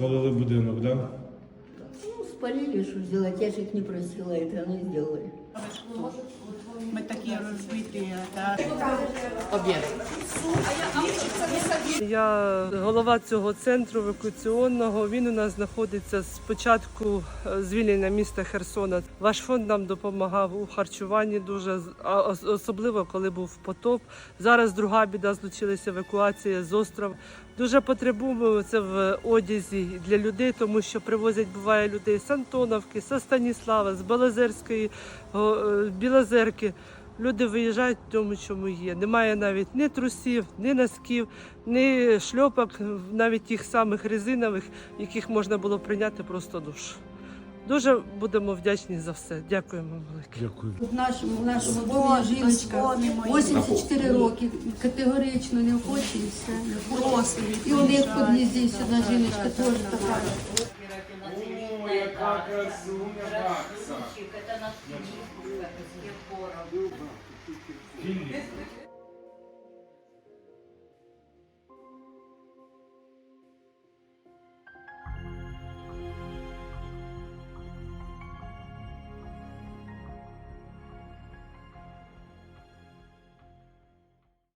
Спалили будинок, так? Да? Ну, спалили, что сделать. Я же их не просила, это они сделали. Ми такі розбиті. Та... Я голова цього центру евакуаційного. Він у нас знаходиться з початку е, звільнення міста Херсона. Ваш фонд нам допомагав у харчуванні дуже особливо коли був потоп. Зараз друга біда злучилася евакуація з острова. Дуже потребуємо це в одязі для людей, тому що привозять буває людей з Антоновки, з Станіслава, з Белозерської, е, Білозерки. Люди виїжджають в тому, чому є. Немає навіть ні трусів, ні носків, ні шльопок, навіть тих самих резинових, яких можна було прийняти просто душ. Дуже будемо вдячні за все. Дякуємо велике. Дякую. В нашому, в нашому домі жіночка 84 роки, категорично не хоче і все. не хоче. Просто І у них в під'їзді ще одна жіночка теж така. О, яка красуня бакса. Філіп.